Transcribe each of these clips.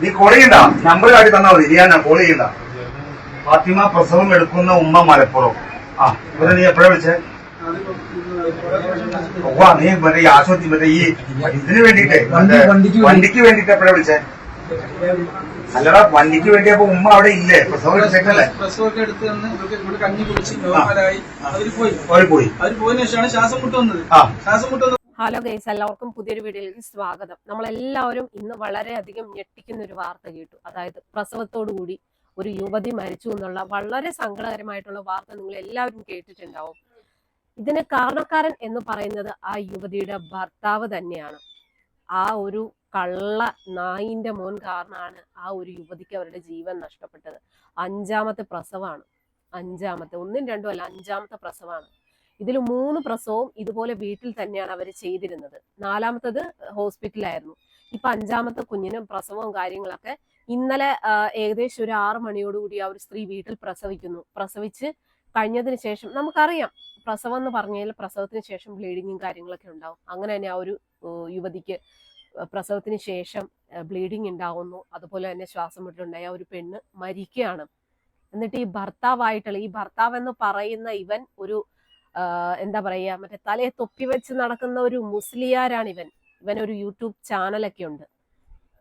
നീ കോൾ ചെയ്യണ്ട. നമ്പർ കാട്ടി തന്നാ മതി. നീ ഞാൻ കോൾ ചെയ്യണ്ട. ഫാത്തിമ പ്രസവം എടുക്കുന്ന ഉമ്മ മലപ്പുറം. ആ ഇവരെ നീ എപ്പോഴാ വിളിച്ചേ? നീ മറ്റേ ഈ ആശുപത്രി മറ്റേ ഈ ഇതിന് വേണ്ടിട്ടേ വണ്ടിക്ക് വേണ്ടിട്ട് എപ്പോഴാ വിളിച്ചേ? അല്ലടാ വണ്ടിക്ക് വേണ്ടി അപ്പൊ ഉമ്മ അവിടെ ഇല്ലേ? പ്രസവം എടുത്തേക്കല്ലേ പ്രസവമൊക്കെ എടുത്ത് തന്ന് ഇവിടെ കഞ്ഞി കുടിച്ച് നോർമലായി അവർ പോയി. അവർ പോയി. അവർ പോയതിനു ശേഷമാണ് ശ്വാസം മുട്ട് വന്നത്. ആ. ശ്വാസം മുട്ട് ഹലോ ഗൈസ് എല്ലാവർക്കും പുതിയൊരു വീഡിയോയിലേക്ക് സ്വാഗതം. നമ്മളെല്ലാവരും ഇന്ന് വളരെയധികം ഞെട്ടിക്കുന്ന ഒരു വാർത്ത കേട്ടു. അതായത് പ്രസവത്തോടു കൂടി ഒരു യുവതി മരിച്ചു എന്നുള്ള വളരെ സങ്കടകരമായിട്ടുള്ള വാർത്ത നിങ്ങൾ എല്ലാവരും കേട്ടിട്ടുണ്ടാവും. ഇതിന് കാരണക്കാരൻ എന്ന് പറയുന്നത് ആ യുവതിയുടെ ഭർത്താവ് തന്നെയാണ്. ആ ഒരു കള്ള നായിന്റെ മോൻ കാരണമാണ് ആ ഒരു യുവതിക്ക് അവരുടെ ജീവൻ നഷ്ടപ്പെട്ടത്. അഞ്ചാമത്തെ പ്രസവമാണ് അഞ്ചാമത്തെ ഒന്നും രണ്ടും അല്ല അഞ്ചാമത്തെ പ്രസവമാണ് ഇതിൽ മൂന്ന് പ്രസവവും ഇതുപോലെ വീട്ടിൽ തന്നെയാണ് അവർ ചെയ്തിരുന്നത്. നാലാമത്തത് ഹോസ്പിറ്റലായിരുന്നു. ഇപ്പൊ അഞ്ചാമത്തെ കുഞ്ഞിനും പ്രസവവും കാര്യങ്ങളൊക്കെ ഇന്നലെ ഏകദേശം ഒരു ആറു മണിയോടുകൂടി ആ ഒരു സ്ത്രീ വീട്ടിൽ പ്രസവിക്കുന്നു. പ്രസവിച്ച് കഴിഞ്ഞതിന് ശേഷം നമുക്കറിയാം പ്രസവം എന്ന് പറഞ്ഞാൽ പ്രസവത്തിന് ശേഷം ബ്ലീഡിങ്ങും കാര്യങ്ങളൊക്കെ ഉണ്ടാവും. അങ്ങനെ തന്നെ ആ ഒരു യുവതിക്ക് പ്രസവത്തിന് ശേഷം ബ്ലീഡിങ് ഉണ്ടാവുന്നു. അതുപോലെ തന്നെ ശ്വാസം മുട്ടലുണ്ടായ. ഒരു പെണ്ണ് മരിക്കുകയാണ്. എന്നിട്ട് ഈ ഭർത്താവായിട്ടുള്ള ഈ ഭർത്താവ് എന്ന് പറയുന്ന ഇവൻ ഒരു എന്താ പറയാ മറ്റേ തലയെ തൊപ്പി വെച്ച് നടക്കുന്ന ഒരു മുസ്ലിയാരാണ് ഇവൻ. ഒരു യൂട്യൂബ് ചാനലൊക്കെ ഉണ്ട്.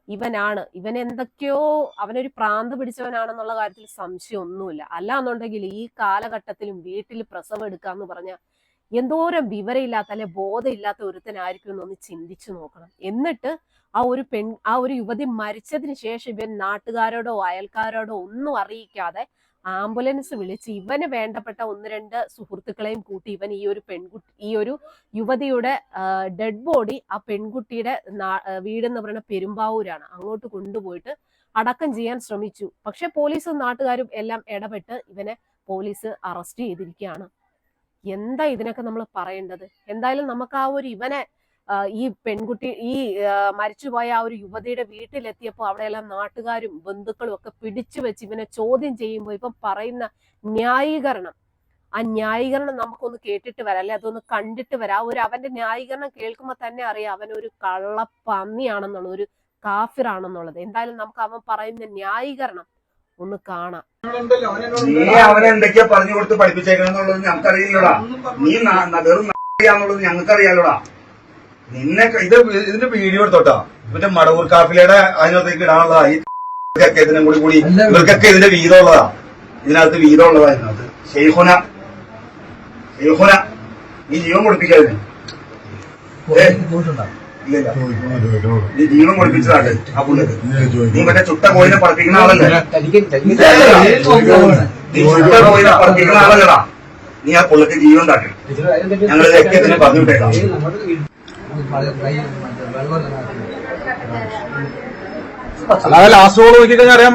ഇവനാണ്. ഇവൻ എന്തൊക്കെയോ അവനൊരു പ്രാന്ത് പിടിച്ചവനാണെന്നുള്ള കാര്യത്തിൽ സംശയം ഒന്നുമില്ല അല്ലാന്നുണ്ടെങ്കിൽ ഈ കാലഘട്ടത്തിലും വീട്ടിൽ പ്രസവം എടുക്കാന്ന് പറഞ്ഞ എന്തോരം വിവരമില്ലാത്ത അല്ലെ ബോധമില്ലാത്ത ഒരുത്തനായിരിക്കും എന്നൊന്ന് ചിന്തിച്ചു നോക്കണം. എന്നിട്ട് ആ ഒരു പെൺ ആ ഒരു യുവതി മരിച്ചതിന് ശേഷം ഇവൻ നാട്ടുകാരോടോ അയൽക്കാരോടോ ഒന്നും അറിയിക്കാതെ ആംബുലൻസ് വിളിച്ച് ഇവന് വേണ്ടപ്പെട്ട ഒന്ന് രണ്ട് സുഹൃത്തുക്കളെയും കൂട്ടി ഇവൻ ഈ ഒരു പെൺകുട്ടി ഈ ഒരു യുവതിയുടെ ഡെഡ് ബോഡി ആ പെൺകുട്ടിയുടെ വീടെന്ന് പറയുന്ന പെരുമ്പാവൂരാണ്. അങ്ങോട്ട് കൊണ്ടുപോയിട്ട് അടക്കം ചെയ്യാൻ ശ്രമിച്ചു. പക്ഷെ പോലീസും നാട്ടുകാരും എല്ലാം ഇടപെട്ട് ഇവനെ പോലീസ് അറസ്റ്റ് ചെയ്തിരിക്കുകയാണ്. എന്താ ഇതിനൊക്കെ നമ്മൾ പറയേണ്ടത്? എന്തായാലും നമുക്ക് ആ ഒരു ഇവനെ ഈ പെൺകുട്ടി ഈ മരിച്ചുപോയ ആ ഒരു യുവതിയുടെ വീട്ടിലെത്തിയപ്പോൾ അവിടെയെല്ലാം നാട്ടുകാരും ബന്ധുക്കളും ഒക്കെ പിടിച്ചു വെച്ച് ഇവനെ ചോദ്യം ചെയ്യുമ്പോൾ ഇപ്പം പറയുന്ന ന്യായീകരണം. ആ ന്യായീകരണം നമുക്കൊന്ന് കേട്ടിട്ട് വരാം. അല്ലെ അതൊന്ന് കണ്ടിട്ട് വരാം. ആ ഒരു അവന്റെ ന്യായീകരണം കേൾക്കുമ്പോൾ തന്നെ അറിയാം അവൻ ഒരു കള്ളപ്പന്നിയാണെന്നുള്ളത് ഒരു കാഫിറാണെന്നുള്ളത്. എന്തായാലും നമുക്ക് അവൻ പറയുന്ന ന്യായീകരണം ഒന്ന് കാണാം. നീ അവനെ എന്തൊക്കെയാ പറഞ്ഞു കൊടുത്ത് പഠിപ്പിച്ചേക്കണെന്നുള്ളത് ഞങ്ങൾക്കറിയില്ലടാ. ന- വെറും ഞങ്ങൾക്കറിയാലോടാ. നിന്നെ ഇത് ഇതിന്റെ വീഡിയോ എടുത്തോട്ടാ. ഇവന്റെ മടവൂർ കാഫിലയുടെ അതിനകത്തേക്ക് ഇടാനുള്ളതാ. ഈ ഇതിനെ കൂടി കൂടി ഇവർക്കൊക്കെ ഇതിന്റെ വീതമുള്ളതാ ഇതിനകത്ത് വീതമുള്ളതാ ഇതിനകത്ത്. ഷെയ്ഖുന. ഷെയ്ഖുന നീ ജീവൻ ഇല്ലില്ല. നീ ജീവൻ കൊടുപ്പിച്ചതാണ് ആ പുള്ളിക്ക്. നീ മറ്റേ ചുട്ട കോയിനെ പഠിപ്പിക്കുന്ന ആളല്ലേ? നീ ചുട്ട കോയിനെ പഠിപ്പിക്കുന്ന ആളല്ലടാ. നീ ആ പുള്ളിക്ക് ജീവൻ താട്ടി ഞങ്ങളിതൊക്കെ ഇതിനെ പറഞ്ഞു വിട്ടേക്കാം. അല്ലാതെ ലാസ്റ്റ് ഗോൾ നോക്കി കഴിഞ്ഞാൽ അറിയാൻ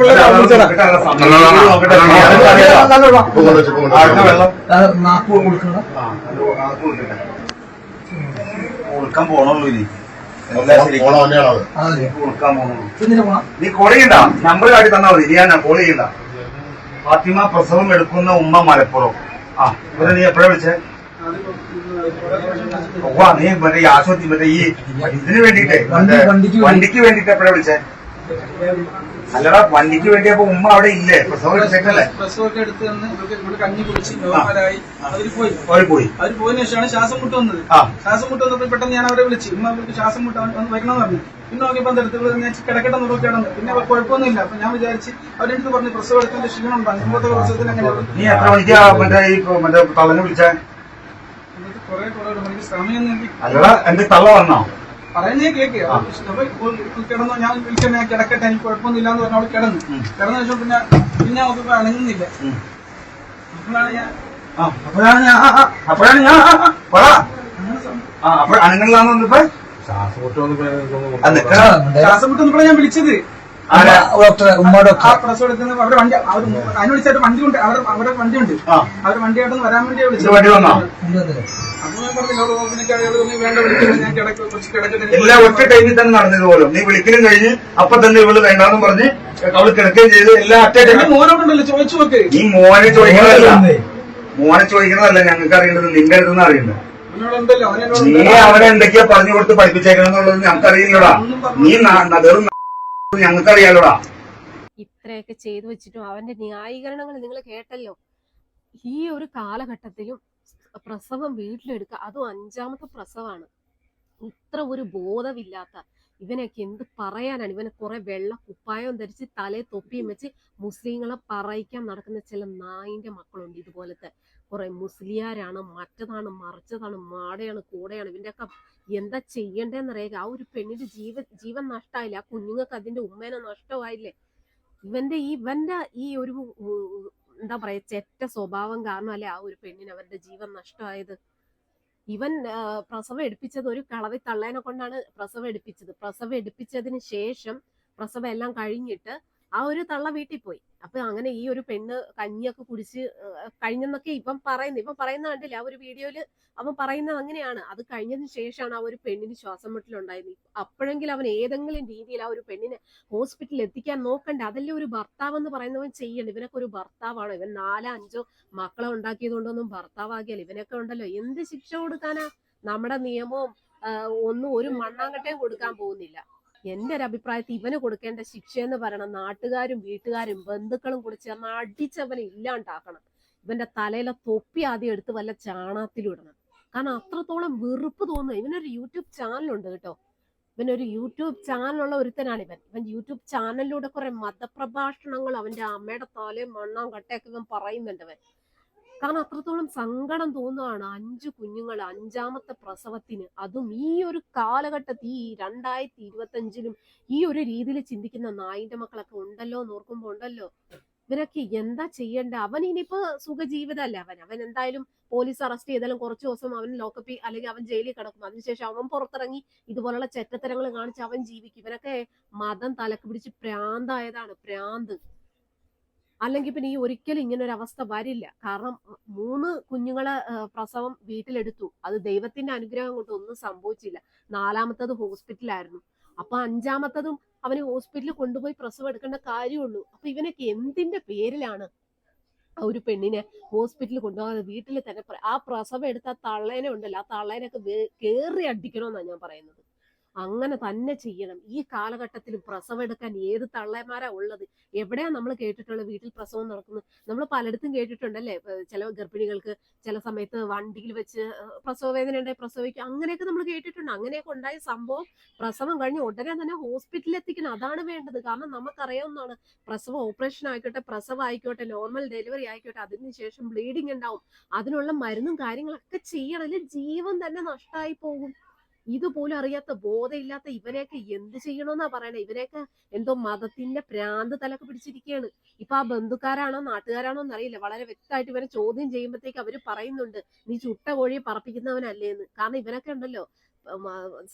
പോണുള്ളൂ ഇനി. പോണുള്ളൂ. നീ ചെയ്യണ്ട. നമ്പർ കാട്ടി തന്നാ മതി. ഞാൻ കോൾ ചെയ്യണ്ട. ഫാത്തിമ പ്രസവം എടുക്കുന്ന ഉമ്മ മലപ്പുറം. ആ ഇവരെ നീ എപ്പോഴാ വിളിച്ചേ? വാ നീ മറ്റേ ഈ ആശുപത്രി മറ്റേ ഈ ഇതിന് വേണ്ടിട്ടേ മറ്റേ വണ്ടിക്ക് വേണ്ടി. വണ്ടിക്ക് വേണ്ടിട്ട് എപ്പോഴാ വിളിച്ചേ? അല്ലടാ വണ്ടിക്ക് വേണ്ടി അപ്പൊ ഉമ്മ അവിടെ ഇല്ലേ? പ്രസവം എടുത്തേക്കല്ലേ പ്രസവമൊക്കെ എടുത്ത് തന്ന് ഇവിടെ കഞ്ഞി കുടിച്ച് നോർമലായി. അവർ പോയി. അവർ പോയി. അവർ പോയതിനു ശേഷമാണ് ശ്വാസം മുട്ട് വന്നത്. ആ. ശ്വാസം മുട്ട് വന്നപ്പോൾ പെട്ടെന്ന് ഞാൻ അവരെ വിളിച്ചു. ഉമ്മ അവർക്ക് ശ്വാസം മുട്ട് വന്ന് വരണമെന്ന് പറഞ്ഞു. പിന്നെ നോക്കിയപ്പോൾ അടുത്തുള്ളത് ഞാൻ കിടക്കട്ടെ നോക്കിയാണെന്ന് പിന്നെ അവർ കുഴപ്പമൊന്നുമില്ല. അപ്പൊ ഞാൻ വിചാരിച്ച് അവരെടുത്ത് പറഞ്ഞു? പ്രസവം എടുത്തതിന്റെ ക്ഷീണം ഉണ്ടാകും ഇന്നത്തെ പ്രസവത്തിന് അങ്ങനെ നീ എത്ര മണിക്കാ മറ്റേ ഈ മറ്റേ തലനെ വിളിച്ചേ? കുറെ എനിക്ക് അല്ലടാ എന്റെ തള്ള വന്നോ പറയുന്നേ കേക്ക്. കിടന്നു. ഞാൻ വിളിക്കാൻ ഞാൻ കിടക്കട്ടെ എനിക്ക് കുഴപ്പമൊന്നുമില്ല എന്ന് പറഞ്ഞു അവൾ കിടന്നു. കിടന്ന പിന്നെ പിന്നെ നോക്കിയപ്പോ അണങ്ങുന്നില്ല അപ്പോഴാണ് ഞാൻ അപ്പോഴാണ് ഞാൻ അപ്പോഴാണ് ഞാൻ പറ. ശ്വാസം മുട്ട് വന്നപ്പോഴാണ് ഞാൻ വിളിച്ചത്? ഡോക്ടറെ ഉമ്മ ആ ഡോക്ടർ പ്രസവം എടുക്കുന്ന അവരുടെ വണ്ടി അവർ അതിന് വിളിച്ചായിട്ട് വണ്ടി ഉണ്ട് അവർ അവരുടെ വണ്ടി ഉണ്ട്. ആ. അവർ വണ്ടിയായിട്ടൊന്ന് വരാൻ വണ്ടി വന്നോ? അപ്പൊ ഞാൻ പറഞ്ഞു "അവൾ എനിക്ക് വേണ്ട വിളിക്കില്ല ഞാൻ കിടക്ക കുറച്ച് കിടക്കട്ടെ എല്ലാം ഒറ്റ ടൈമിൽ തന്നെ നടന്നത് പോലും. നീ വിളിക്കലും കഴിഞ്ഞ് അപ്പൊ തന്നെ ഇവൾ വേണ്ടെന്ന് പറഞ്ഞ് അവൾ കിടക്കുകയും ചെയ്ത് എല്ലാ ടൈമിൽ മോനോടുണ്ടല്ലോ ചോദിച്ചു നോക്ക്? നീ മോനെ ചോദിക്കണതല്ല. മോനെ ചോദിക്കുന്നതല്ല ഞങ്ങൾക്ക് അറിയേണ്ടത് നിന്റെ അടുത്തുനിന്ന് അറിയുന്നത് നീ അവനെ എന്തൊക്കെയാ പറഞ്ഞു കൊടുത്ത് പഠിപ്പിച്ചേക്കണെന്നുള്ളത് ഞങ്ങൾക്ക് അറിയില്ലടാ നീ ന- ന- വെറും ഇത്രയൊക്കെ ചെയ്തു വെച്ചിട്ടും അവന്റെ ന്യായീകരണങ്ങൾ നിങ്ങൾ കേട്ടല്ലോ. ഈ ഒരു കാലഘട്ടത്തിലും പ്രസവം വീട്ടിലെടുക്കുക അതും അഞ്ചാമത്തെ പ്രസവമാണ് ഇത്ര ഒരു ബോധമില്ലാത്ത ഇവനൊക്കെ എന്ത് പറയാനാണ്? ഇവനെ കുറെ വെള്ള കുപ്പായം ധരിച്ച് തലേ തൊപ്പിയും വെച്ച് മുസ്ലിങ്ങളെ പറയിക്കാൻ നടക്കുന്ന ചില നായിന്റെ മക്കളുണ്ട് ഇതുപോലത്തെ. കുറെ മുസ്ലിയാരാണ് മറ്റതാണ് മറിച്ചതാണ് മാടയാണ് കൂടെയാണ്. ഇവന്റെയൊക്കെ എന്താ ചെയ്യണ്ടേന്നറിയാം ആ ഒരു പെണ്ണിന്റെ ജീവൻ ജീവൻ നഷ്ടമായില്ല ആ കുഞ്ഞുങ്ങൾക്ക് അതിന്റെ ഉമ്മേനെ നഷ്ടമായില്ലേ? ഇവന്റെ ഈ ഇവന്റെ ഈ ഒരു എന്താ പറയാ ചെറ്റ സ്വഭാവം കാരണം അല്ലെ ആ ഒരു പെണ്ണിന് അവരുടെ ജീവൻ നഷ്ടമായത്? ഇവൻ പ്രസവം എടുപ്പിച്ചത് ഒരു കളവി തള്ളേനെ കൊണ്ടാണ് പ്രസവം എടുപ്പിച്ചത്. പ്രസവം എടുപ്പിച്ചതിന് ശേഷം പ്രസവം എല്ലാം കഴിഞ്ഞിട്ട് ആ ഒരു തള്ള വീട്ടിൽ പോയി. അപ്പൊ അങ്ങനെ ഈ ഒരു പെണ്ണ് കഞ്ഞിയൊക്കെ കുടിച്ച് കഴിഞ്ഞെന്നൊക്കെ ഇപ്പം പറയുന്നു. ഇപ്പം പറയുന്ന കണ്ടില്ല ആ ഒരു വീഡിയോയിൽ അവൻ പറയുന്നത് അങ്ങനെയാണ്. അത് കഴിഞ്ഞതിന് ശേഷമാണ് ആ ഒരു പെണ്ണിന് ശ്വാസം മുട്ടലുണ്ടായത് അപ്പോഴെങ്കിലും അവൻ ഏതെങ്കിലും രീതിയിൽ ആ ഒരു പെണ്ണിനെ ഹോസ്പിറ്റലിൽ എത്തിക്കാൻ നോക്കണ്ട. അതല്ലേ ഒരു ഭർത്താവ് എന്ന് പറയുന്നവൻ ചെയ്യണ്ട ഇവനൊക്കെ ഒരു ഭർത്താവാണ്. ഇവൻ നാലോ അഞ്ചോ മക്കളെ ഉണ്ടാക്കിയത് കൊണ്ടൊന്നും ഭർത്താവാകിയാൽ ഇവനൊക്കെ ഉണ്ടല്ലോ. എന്ത് ശിക്ഷ കൊടുക്കാനാ? നമ്മുടെ നിയമവും ഒന്നും ഒരു മണ്ണാങ്കട്ടയും കൊടുക്കാൻ പോകുന്നില്ല. എന്റെ ഒരു അഭിപ്രായത്തിൽ ഇവന് കൊടുക്കേണ്ട ശിക്ഷ എന്ന് പറയണം നാട്ടുകാരും വീട്ടുകാരും ബന്ധുക്കളും കൂടി ചേർന്ന് അടിച്ചവനെ ഇല്ലാണ്ടാക്കണം. ഇവന്റെ തലയിലെ തൊപ്പി ആദ്യം എടുത്ത് വല്ല ചാണകത്തിലിടണം കാരണം അത്രത്തോളം വെറുപ്പ് തോന്നുന്നു. ഇവനൊരു യൂട്യൂബ് ചാനലുണ്ട് കേട്ടോ. ഇവനൊരു യൂട്യൂബ് ചാനലുള്ള ഒരുത്തനാണ് ഇവൻ. ഇവൻ യൂട്യൂബ് ചാനലിലൂടെ കുറെ മതപ്രഭാഷണങ്ങൾ അവന്റെ അമ്മയുടെ തലയും മണ്ണാം കട്ടയൊക്കെ ഇവൻ പറയുന്നുണ്ട് അവൻ കാരണം അത്രത്തോളം സങ്കടം തോന്നുകയാണ് അഞ്ചു കുഞ്ഞുങ്ങൾ അഞ്ചാമത്തെ പ്രസവത്തിന്. അതും ഈ ഒരു കാലഘട്ടത്തിൽ ഈ രണ്ടായിരത്തി ഇരുപത്തഞ്ചിലും ഈ ഒരു രീതിയിൽ ചിന്തിക്കുന്ന നായിന്റെ മക്കളൊക്കെ ഉണ്ടല്ലോ എന്ന് ഓർക്കുമ്പോ ഉണ്ടല്ലോ. ഇവരൊക്കെ എന്താ ചെയ്യണ്ട? അവൻ ഇനിയിപ്പോ സുഖജീവിതമല്ല? അവൻ അവൻ എന്തായാലും പോലീസ് അറസ്റ്റ് ചെയ്താലും കുറച്ച് ദിവസം അവൻ ലോക്കപ്പിൽ അല്ലെങ്കിൽ അവൻ ജയിലിൽ കിടക്കും. അതിനുശേഷം അവൻ പുറത്തിറങ്ങി ഇതുപോലുള്ള ചെറ്റത്തരങ്ങൾ കാണിച്ച് അവൻ ജീവിക്കും. ഇവനൊക്കെ മതം തലക്ക് പിടിച്ച് പ്രാന്തായതാണ്. പ്രാന്ത്. അല്ലെങ്കിൽ പിന്നെ ഈ ഒരിക്കലും ഇങ്ങനെ ഒരു അവസ്ഥ വരില്ല. കാരണം മൂന്ന് കുഞ്ഞുങ്ങളെ പ്രസവം വീട്ടിലെടുത്തു. അത് ദൈവത്തിന്റെ അനുഗ്രഹം കൊണ്ട് ഒന്നും സംഭവിച്ചില്ല. നാലാമത്തത് ഹോസ്പിറ്റലായിരുന്നു. അപ്പൊ അഞ്ചാമത്തതും അവന് ഹോസ്പിറ്റലിൽ കൊണ്ടുപോയി പ്രസവം എടുക്കേണ്ട കാര്യമുള്ളൂ. അപ്പൊ ഇവനൊക്കെ എന്തിന്റെ പേരിലാണ് ആ ഒരു പെണ്ണിനെ ഹോസ്പിറ്റലിൽ കൊണ്ടുപോകാതെ വീട്ടിൽ തന്നെ ആ പ്രസവം എടുത്ത തള്ളേനെ ഉണ്ടല്ലോ ആ തള്ളേനൊക്കെ കേറി അടിക്കണമെന്നാണ് ഞാൻ പറയുന്നത്. അങ്ങനെ തന്നെ ചെയ്യണം. ഈ കാലഘട്ടത്തിൽ പ്രസവം എടുക്കാൻ ഏത് തള്ളേമാരാ ഉള്ളത്? എവിടെയാ നമ്മൾ കേട്ടിട്ടുള്ളത്? വീട്ടിൽ പ്രസവം നടക്കുന്നത് നമ്മൾ പലയിടത്തും കേട്ടിട്ടുണ്ടല്ലേ? ചില ഗർഭിണികൾക്ക് ചില സമയത്ത് വണ്ടിയിൽ വെച്ച് പ്രസവ വേദന ഉണ്ടായി പ്രസവിക്കും. അങ്ങനെയൊക്കെ നമ്മൾ കേട്ടിട്ടുണ്ട്. അങ്ങനെയൊക്കെ ഉണ്ടായ സംഭവം പ്രസവം കഴിഞ്ഞ് ഉടനെ തന്നെ ഹോസ്പിറ്റലിൽ എത്തിക്കണം അതാണ് വേണ്ടത്. കാരണം നമുക്കറിയാവുന്നതാണ്. പ്രസവം ഓപ്പറേഷൻ ആയിക്കോട്ടെ പ്രസവം ആയിക്കോട്ടെ നോർമൽ ഡെലിവറി ആയിക്കോട്ടെ അതിനുശേഷം ബ്ലീഡിങ് ഉണ്ടാവും. അതിനുള്ള മരുന്നും കാര്യങ്ങളൊക്കെ ചെയ്യണം. അല്ലെങ്കിൽ ജീവൻ തന്നെ നഷ്ടമായി പോകും. ഇതുപോലും അറിയാത്ത ബോധമില്ലാത്ത ഇവരെയൊക്കെ എന്ത് ചെയ്യണമെന്നാ പറയണേ? ഇവരെയൊക്കെ എന്തോ മതത്തിന്റെ പ്രാന്ത് തലക്ക് പിടിച്ചിരിക്കുകയാണ് ഇപ്പൊ ആ ബന്ധുക്കാരാണോ നാട്ടുകാരാണോ എന്നറിയില്ല. വളരെ വ്യക്തമായിട്ട് ഇവരെ ചോദ്യം ചെയ്യുമ്പോഴത്തേക്ക് അവർ പറയുന്നുണ്ട് നീ ചുട്ട കോഴിയെ പറപ്പിക്കുന്നവനല്ലേന്ന് കാരണം ഇവരൊക്കെ ഉണ്ടല്ലോ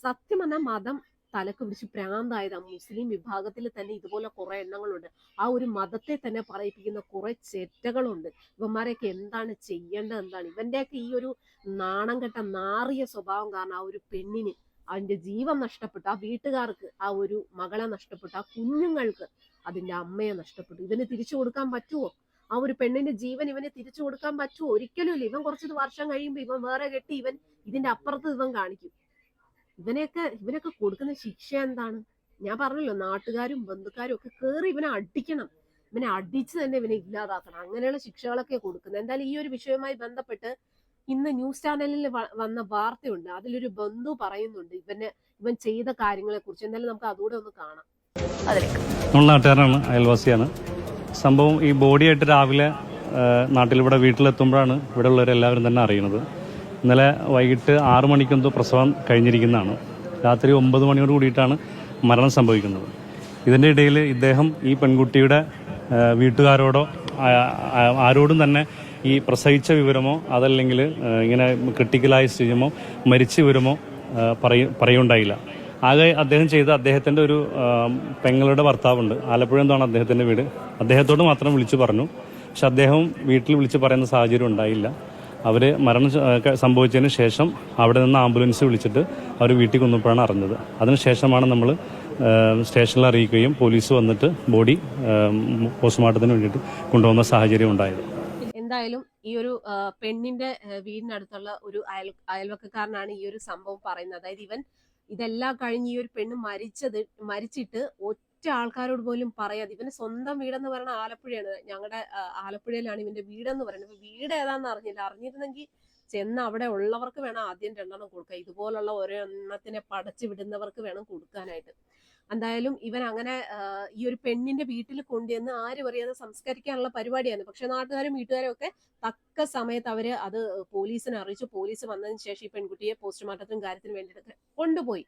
സത്യം പറഞ്ഞാൽ മതം തലക്ക് പിടിച്ച് പ്രാന്തായതാ. മുസ്ലിം വിഭാഗത്തിൽ തന്നെ ഇതുപോലെ കുറെ എണ്ണങ്ങളുണ്ട്. ആ ഒരു മതത്തെ തന്നെ പറയിപ്പിക്കുന്ന കുറെ ചെറ്റകളുണ്ട്. ഇവന്മാരെയൊക്കെ എന്താണ് ചെയ്യേണ്ടത് എന്താണ്? ഇവന്റെയൊക്കെ ഈ ഒരു നാണം കെട്ട നാറിയ സ്വഭാവം കാരണം ആ ഒരു പെണ്ണിന് അതിന്റെ ജീവൻ നഷ്ടപ്പെട്ടു. ആ വീട്ടുകാർക്ക് ആ ഒരു മകളെ നഷ്ടപ്പെട്ടു. ആ കുഞ്ഞുങ്ങൾക്ക് അതിന്റെ അമ്മയെ നഷ്ടപ്പെട്ടു. ഇവന് തിരിച്ചു കൊടുക്കാൻ പറ്റുമോ ആ ഒരു പെണ്ണിന്റെ ജീവൻ ഇവനെ തിരിച്ചു കൊടുക്കാൻ പറ്റുമോ ഒരിക്കലും ഇല്ല. ഇവൻ കുറച്ച് വർഷം കഴിയുമ്പോൾ ഇവൻ വേറെ കെട്ടി ഇവൻ ഇതിന്റെ അപ്പുറത്ത് ഇവൻ കാണിക്കും. ഇവനെയൊക്കെ ഇവനൊക്കെ കൊടുക്കുന്ന ശിക്ഷ എന്താണ്? ഞാൻ പറഞ്ഞല്ലോ നാട്ടുകാരും ബന്ധുക്കാരും ഒക്കെ കേറി ഇവനെ അടിക്കണം. ഇവനെ അടിച്ച് തന്നെ ഇവനെ ഇല്ലാതാക്കണം. അങ്ങനെയുള്ള ശിക്ഷകളൊക്കെ കൊടുക്കുന്നത്. എന്തായാലും ഈ ഒരു വിഷയവുമായി ബന്ധപ്പെട്ട് ഇന്ന് ന്യൂസ് ചാനലിൽ വന്ന വാർത്തയുണ്ട്. അതിലൊരു ബന്ധു പറയുന്നുണ്ട് ഇവന് ഇവൻ ചെയ്ത കാര്യങ്ങളെ കുറിച്ച് എന്തായാലും നമുക്ക് അതുകൂടെ ഒന്ന് കാണാം. നാട്ടുകാരാണ് അയൽവാസിയാണ്. സംഭവം ഈ ബോഡിയായിട്ട് രാവിലെ നാട്ടിലിവിടെ വീട്ടിലെത്തുമ്പോഴാണ് ഇവിടെ ഉള്ളവരെല്ലാവരും തന്നെ അറിയുന്നത്. ഇന്നലെ വൈകിട്ട് ആറു മണിക്കെന്തോ പ്രസവം കഴിഞ്ഞിരിക്കുന്നതാണ്. രാത്രി ഒമ്പത് മണിയോട് കൂടിയിട്ടാണ് മരണം സംഭവിക്കുന്നത്. ഇതിന്റെ ഇടയിൽ ഇദ്ദേഹം ഈ പെൺകുട്ടിയുടെ വീട്ടുകാരോടോ ആരോടും തന്നെ ഈ പ്രസവിച്ച വിവരമോ അതല്ലെങ്കിൽ ഇങ്ങനെ ക്രിട്ടിക്കലായ സ്ഥിതിമോ മരിച്ച വിവരമോ പറയ പറയുണ്ടായില്ല. ആകെ അദ്ദേഹം ചെയ്ത അദ്ദേഹത്തിന്റെ ഒരു പെങ്ങളുടെ ഭർത്താവുണ്ട്. ആലപ്പുഴ എന്താണ് അദ്ദേഹത്തിന്റെ വീട്? അദ്ദേഹത്തോട് മാത്രം വിളിച്ചു പറഞ്ഞു. പക്ഷെ അദ്ദേഹം വീട്ടിൽ വിളിച്ച് പറയുന്ന സാഹചര്യം ഉണ്ടായില്ല. അവർ മരണം സംഭവിച്ചതിന് ശേഷം അവിടെ നിന്ന് ആംബുലൻസ് വിളിച്ചിട്ട് അവർ വീട്ടിൽ കൊന്നപ്പോഴാണ് അറിഞ്ഞത്. അതിനുശേഷമാണ് നമ്മൾ സ്റ്റേഷനിൽ അറിയിക്കുകയും പോലീസ് വന്നിട്ട് ബോഡി പോസ്റ്റ്മോർട്ടത്തിന് വേണ്ടിയിട്ട് കൊണ്ടുപോകുന്ന സാഹചര്യം ഉണ്ടായത്. എന്തായാലും ഈ ഒരു പെണ്ണിന്റെ വീടിനടുത്തുള്ള ഒരു അയൽ അയൽവക്കക്കാരനാണ് ഈ ഒരു സംഭവം പറയുന്നത്. അതായത് ഇവൻ ഇതെല്ലാം കഴിഞ്ഞ് ഈ ഒരു പെണ്ണ് മരിച്ചത് മരിച്ചിട്ട് ഒറ്റ ആൾക്കാരോട് പോലും പറയാതെ. ഇവന്റെ സ്വന്തം വീടെന്ന് പറയുന്ന ആലപ്പുഴയാണ്. ഞങ്ങളുടെ ആലപ്പുഴയിലാണ് ഇവന്റെ വീടെന്ന് പറയുന്നത്. ഇപ്പൊ വീട് ഏതാണെന്ന് അറിഞ്ഞില്ല. അറിഞ്ഞിരുന്നെങ്കിൽ ചെന്ന് അവിടെ ഉള്ളവർക്ക് വേണം ആദ്യം രണ്ടെണ്ണം കൊടുക്കുക ഇതുപോലുള്ള ഓരോ എണ്ണത്തിനെ പടച്ചു വിടുന്നവർക്ക് വേണം കൊടുക്കാനായിട്ട്. എന്തായാലും ഇവൻ അങ്ങനെ ഈ ഒരു പെണ്ണിന്റെ വീട്ടിൽ കൊണ്ടുവന്ന് ആരും അറിയാതെ സംസ്കരിക്കാനുള്ള പരിപാടിയാണ്. പക്ഷെ നാട്ടുകാരും വീട്ടുകാരും ഒക്കെ തക്ക സമയത്ത് അവർ അത് പോലീസിനെ അറിയിച്ചു. പോലീസ് വന്നതിന് ശേഷം ഈ പെൺകുട്ടിയെ പോസ്റ്റ്മോർട്ടത്തിനും കാര്യത്തിനും വേണ്ടിയിട്ട് കൊണ്ടുപോയി.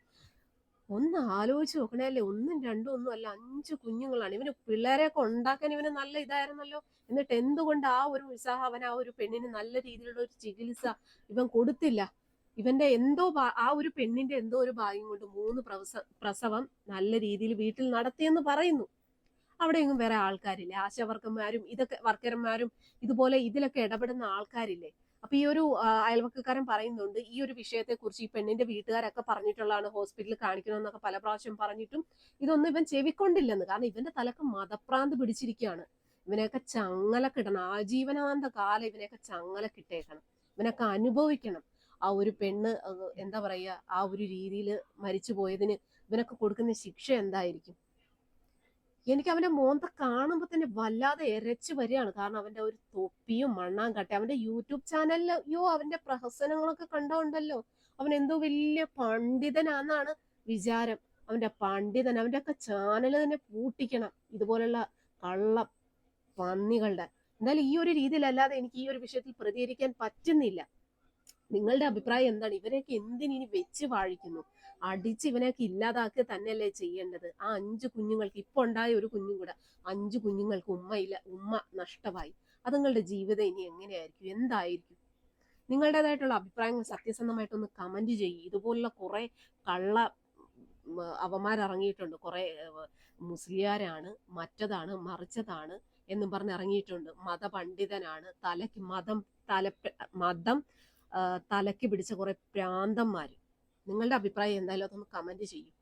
ഒന്ന് ആലോചിച്ച് നോക്കണേ. ഒന്നും രണ്ടും ഒന്നും അല്ല. അഞ്ച് കുഞ്ഞുങ്ങളാണ്. ഇവന് പിള്ളേരെയൊക്കെ ഉണ്ടാക്കാൻ ഇവന് നല്ല ഇതായിരുന്നല്ലോ. എന്നിട്ട് എന്തുകൊണ്ട് ആ ഒരു ഉത്സാഹം അവൻ ആ ഒരു പെണ്ണിന് നല്ല രീതിയിലുള്ള ഒരു ചികിത്സ ഇവൻ കൊടുത്തില്ല? ഇവന്റെ എന്തോ ആ ഒരു പെണ്ണിന്റെ എന്തോ ഒരു ഭാഗ്യം കൊണ്ട് മൂന്ന് പ്രസവം നല്ല രീതിയിൽ വീട്ടിൽ നടത്തിയെന്ന് പറയുന്നു. അവിടെയൊന്നും വേറെ ആൾക്കാരില്ലേ. ആശാവർക്കന്മാരും ഇതൊക്കെ വർക്കർമാരും ഇതുപോലെ ഇതിലൊക്കെ ഇടപെടുന്ന ആൾക്കാരില്ലേ? അപ്പൊ ഈ ഒരു അയൽവക്കക്കാരൻ പറയുന്നുണ്ട് ഈ ഒരു വിഷയത്തെ കുറിച്ച് ഈ പെണ്ണിന്റെ വീട്ടുകാരൊക്കെ പറഞ്ഞിട്ടുള്ളതാണ് ഹോസ്പിറ്റലിൽ കാണിക്കണമെന്നൊക്കെ പല പ്രാവശ്യം പറഞ്ഞിട്ടും ഇതൊന്നും ഇവൻ ചെവിക്കൊണ്ടില്ലെന്ന്. കാരണം ഇവന്റെ തലക്ക് മതപ്രാന്ത് പിടിച്ചിരിക്കുകയാണ്. ഇവനെയൊക്കെ ചങ്ങല കിട്ടണം ആജീവനാന്ത കാലം ഇവനെയൊക്കെ ചങ്ങല കിട്ടേക്കണം ഇവനൊക്കെ അനുഭവിക്കണം. ആ ഒരു പെണ്ണ് എന്താ പറയാ ആ ഒരു രീതിയിൽ മരിച്ചു പോയതിന് ഇവനൊക്കെ കൊടുക്കുന്ന ശിക്ഷ എന്തായിരിക്കും? എനിക്ക് അവന്റെ മോന്ത കാണുമ്പോൾ തന്നെ വല്ലാതെ എരച്ചു വരികയാണ്. കാരണം അവന്റെ ഒരു തൊപ്പിയും മണ്ണാങ്കട്ടെ അവന്റെ യൂട്യൂബ് ചാനലിൽ അയ്യോ അവന്റെ പ്രഹസനങ്ങളൊക്കെ കണ്ടോണ്ടല്ലോ. അവൻ എന്തോ വലിയ പണ്ഡിതനാന്നാണ് വിചാരം. അവന്റെ പണ്ഡിതൻ അവന്റെ ഒക്കെ ചാനൽ തന്നെ പൂട്ടിക്കണം. ഇതുപോലുള്ള കള്ള പന്നികളുടെ. എന്തായാലും ഈ ഒരു രീതിയിലല്ലാതെ എനിക്ക് ഈ ഒരു വിഷയത്തിൽ പ്രതികരിക്കാൻ പറ്റുന്നില്ല. നിങ്ങളുടെ അഭിപ്രായം എന്താണ്? ഇവരെയൊക്കെ എന്തിനി വെച്ച് വാഴിക്കുന്നു? അടിച്ച് ഇവനെയൊക്കെ ഇല്ലാതാക്കുക തന്നെയല്ലേ ചെയ്യേണ്ടത്. ആ അഞ്ച് കുഞ്ഞുങ്ങൾക്ക് ഇപ്പൊ ഉണ്ടായ ഒരു കുഞ്ഞും കൂടെ അഞ്ച് കുഞ്ഞുങ്ങൾക്ക് ഉമ്മയില്ല ഉമ്മ നഷ്ടമായി. അത് നിങ്ങളുടെ ജീവിതം ഇനി എങ്ങനെയായിരിക്കും? എന്തായിരിക്കും? നിങ്ങളുടേതായിട്ടുള്ള അഭിപ്രായങ്ങൾ സത്യസന്ധമായിട്ടൊന്ന് കമന്റ് ചെയ്യും. ഇതുപോലുള്ള കുറെ കള്ള അവമാരിറങ്ങിയിട്ടുണ്ട് കുറെ മുസ്ലിയാരാണ് മറ്റതാണ് മറിച്ചതാണ് എന്നും പറഞ്ഞ് ഇറങ്ങിയിട്ടുണ്ട്. മതപണ്ഡിതനാണ് തലക്ക് മതം തല മതം തലക്ക് പിടിച്ച കുറെ പ്രാന്തന്മാര്. നിങ്ങളുടെ അഭിപ്രായം എന്തായാലും അതൊന്ന് കമന്റ് ചെയ്യും.